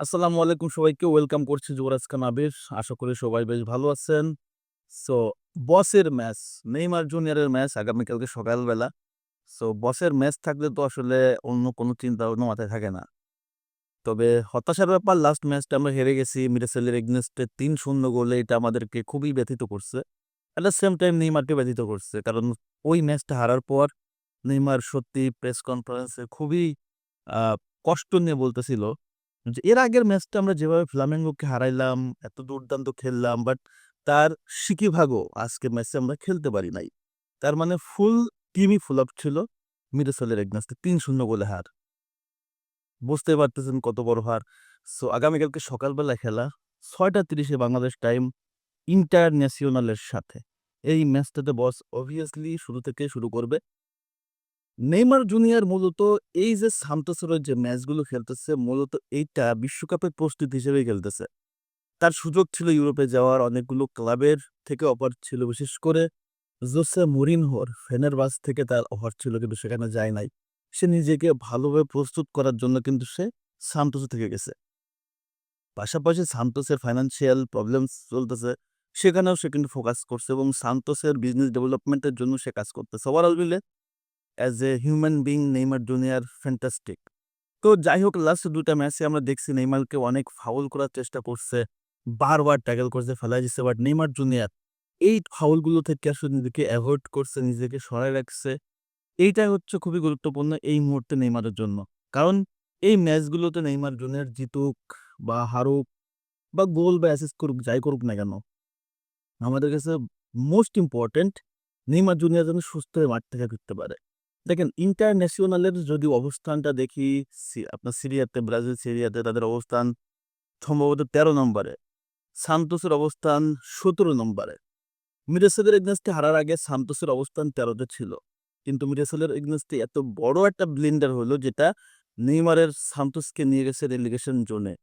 আসসালামু আলাইকুম সবাইকে। ওয়েলকাম করছি যুবরাজ খান আবির। আশা করি সবাই বেশ ভালো আছেন। সো বসের ম্যাচ নেইমার জুনিয়রের ম্যাচ আগামীকালকে সকালবেলা। সো বসের ম্যাচ থাকলে তো আসলে অন্য কোনো চিন্তা ভাবনা মাথায় থাকে না। তবে হতাশার ব্যাপার লাস্ট ম্যাচটা আমরা হেরে গেছি মিরাসেলের এগনেস্টে তিন শূন্য গোলে। এটা আমাদেরকে খুবই ব্যথিত করছে। অ্যাট দ্য সেম টাইম নেইমারকে ব্যথিত করছে। কারণ ওই ম্যাচটা হারার পর নেইমার সত্যি প্রেস কনফারেন্সে খুবই কষ্ট নিয়ে বলতেছিল। যে, এর আগের ম্যাচটা আমরা যেভাবে ফ্লামেঙ্গোকে হারাইলাম, এত দুর্দান্ত খেললাম, বাট তার সিকিভাগও আজকে ম্যাচে আমরা খেলতে পারি নাই। তার মানে ফুল টিমই ফুল আপ ছিল মিরসলের এগনাস্টে তিন শূন্য গোলে হার। বুঝতে পারতেছেন কত বড় হার। সো, আগামীকালকে সকালবেলা খেলা, ছয়টা তিরিশে বাংলাদেশ টাইম, ইন্টারন্যাশনালের সাথে। এই ম্যাচটাতে বস অবভিয়াসলি শুরু থেকে শুরু করবে। নেইমার জুনিয়র মূলত এই যে সান্তোসের যে ম্যাচগুলো খেলতেছে, মূলত এইটা বিশ্বকাপের প্রস্তুতি হিসেবে খেলতেছে। তার সুযোগ ছিল ইউরোপে যাওয়ার, অনেকগুলো ক্লাবের থেকে অফার ছিল, বিশেষ করে জোসে মুরিনহোর ফেনারবাস থেকে তার অফার ছিল, কিন্তু সেখানে যায় নাই। সে নিজেকে ভালোভাবে প্রস্তুত করার জন্য কিন্তু সে সান্তোসে থেকে গেছে। পাশাপাশি সান্তোসের ফাইন্যান্সিয়াল প্রবলেম চলতেছে, সেখানেও সে কিন্তু ফোকাস করছে এবং সান্তোসের বিজনেস ডেভেলপমেন্টের জন্য সে কাজ করতেছে। ওভারঅল মিলে as a human being Neymar junior fantastic তো যাই হোক লাস্ট দুটা ম্যাচে আমরা দেখছি নেইমারকে অনেক ফাউল করার চেষ্টা করছে, বারবার ট্যাকেল করছে, ফেলাই দিচ্ছে বাট নেইমার জুনিয়র এই ফাউলগুলো থেকে আসলে নিজেকে অ্যাভয়েড করছে, নিজেকে সরাই রাখছে। এইটাই হচ্ছে খুবই গুরুত্বপূর্ণ এই মুহূর্তে নেইমারের জন্য। কারণ এই ম্যাচগুলোতে নেইমার জুনিয়ার জিতুক বা হারুক বা গোল বা অ্যাসিস্ট করুক, যাই করুক না কেন, আমাদের কাছে মোস্ট ইম্পর্টেন্ট নেইমার জুনিয়ার যেন সুস্থ হয়ে মাঠ থেকে ফিরতে পারে। দেখেন ইন্টারন্যাশনালের যদি অবস্থানটা দেখি আপনার সিরিয়াতে, ব্রাজিল সিরিয়াতে তাদের অবস্থান সম্ভবত তেরো নম্বরে। সান্তোসের অবস্থান সতেরো নম্বরে। মিরেসেলের এগনেস্টে হারার আগে সান্তোসের অবস্থান তেরোতে ছিল। কিন্তু মিরেসেলের এগনেস্টে এত বড় একটা ব্লিন্ডার হলো যেটা নেইমারের সান্তোসকে নিয়ে গেছে রেলিগেশন জোনে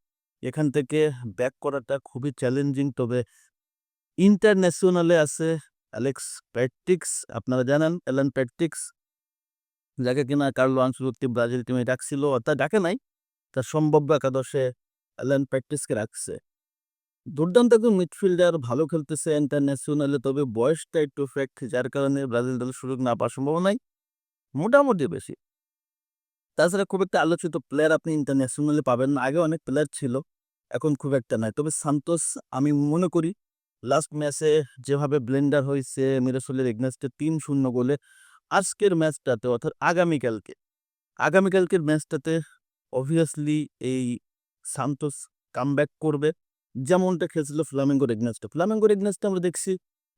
এখান থেকে ব্যাক করাটা খুবই চ্যালেঞ্জিং তবে ইন্টারন্যাশনালে আছে অ্যালেক্স প্যাট্রিক্স, আপনারা জানেন, অ্যালেন প্যাট্রিক্স। যাকে কিনা কার্লো আনসুলতি ব্রাজিল টিমে ডাকছিল অর্থাৎ ডাকে নাই, তার সম্ভাব্য একাদশে অ্যালেন প্র্যাকটিসকে রাখছে। দুর্দান্ত একজন মিডফিল্ডার, ভালো খেলতেছে ইন্টারন্যাশনালে, তবে বয়সটা একটু ফ্যাক্ট যার কারণে ব্রাজিল দলের সুযোগ না পাওয়ার সম্ভাবনাই মোটামুটি বেশি। তাছাড়া খুব একটা আলোচিত প্লেয়ার আপনি ইন্টারন্যাশনালে পাবেন না, আগে অনেক প্লেয়ার ছিল, এখন খুব একটা নাই। তবে সান্তোস, আমি মনে করি লাস্ট ম্যাচে যেভাবে ব্লেন্ডার হয়েছে, মিরাসলের এগনেস্টে তিন শূন্য গোলে আজকের ম্যাচটাতে অর্থাৎ আগামীকালকে, আগামীকালকের ম্যাচটাতে অবভিয়াসলি এই সান্তোস কামব্যাক করবে। যেমনটা খেলছিল ফ্লামেঙ্গোর এগনেস্টে ফ্লামেঙ্গোর এগনেস্টে আমরা দেখছি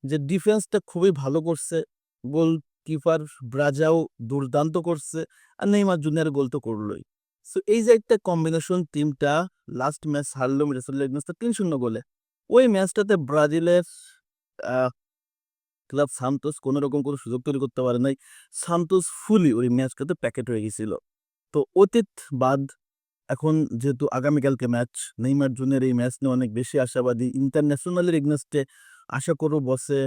যে ডিফেন্সটা খুবই ভালো করছে। গোল কিপার ব্রাজাও দুর্দান্ত করছে আর নেইমার জুনিয়ার গোল তো করলোই। সো এই যে একটা কম্বিনেশন টিমটা লাস্ট ম্যাচ হারলো মিরাসলের এগনেস্টে তিন শূন্য গোলে। ওই ম্যাচটাতে ব্রাজিলের ক্লাব সান্তোস কোনো রকম কোনো সুযোগ তৈরি করতে পারে নাই। সান্তোস ফুলি ওই ম্যাচটাতে প্যাকেট হয়ে গেছিল। তো অতীত বাদ, এখন যেহেতু আগামীকালকে ম্যাচ, নেইমার জুনের এই ম্যাচ নিয়ে অনেক বেশি আশাবাদী। ইন্টারন্যাশনালের এগনেস্টে আশা করব বসে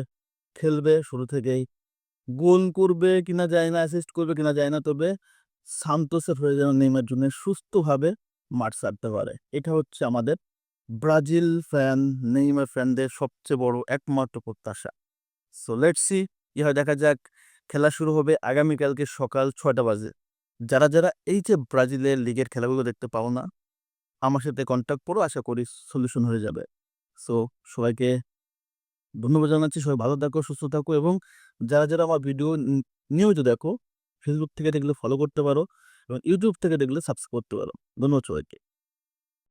খেলবে শুরু থেকেই। গোল করবে কিনা যায় না অ্যাসিস্ট করবে কিনা যায় না, তবে সান্তোসের হয়ে যেন নেইমার জুনের সুস্থভাবে মাঠ ছাড়তে পারে। এটা হচ্ছে আমাদের ব্রাজিল ফ্যান, নেইমার ফ্যানদের সবচেয়ে বড় একমাত্র প্রত্যাশা। সো লেটস সি হয় দেখা যাক খেলা শুরু হবে আগামীকালকে সকাল ছয়টা বাজে। যারা যারা এই যে ব্রাজিলের লিগের খেলাগুলো দেখতে পাও না, আমার সাথে কন্ট্যাক্ট করো, আশা করি সলিউশন হয়ে যাবে। সো সবাইকে ধন্যবাদ জানাচ্ছি, সবাই ভালো থাকো, সুস্থ থাকো এবং যারা যারা আমার ভিডিও নিয়মিত দেখো ফেসবুক থেকে দেখলে ফলো করতে পারো এবং ইউটিউব থেকে দেখলে সাবস্ক্রাইব করতে পারো। ধন্যবাদ সবাইকে।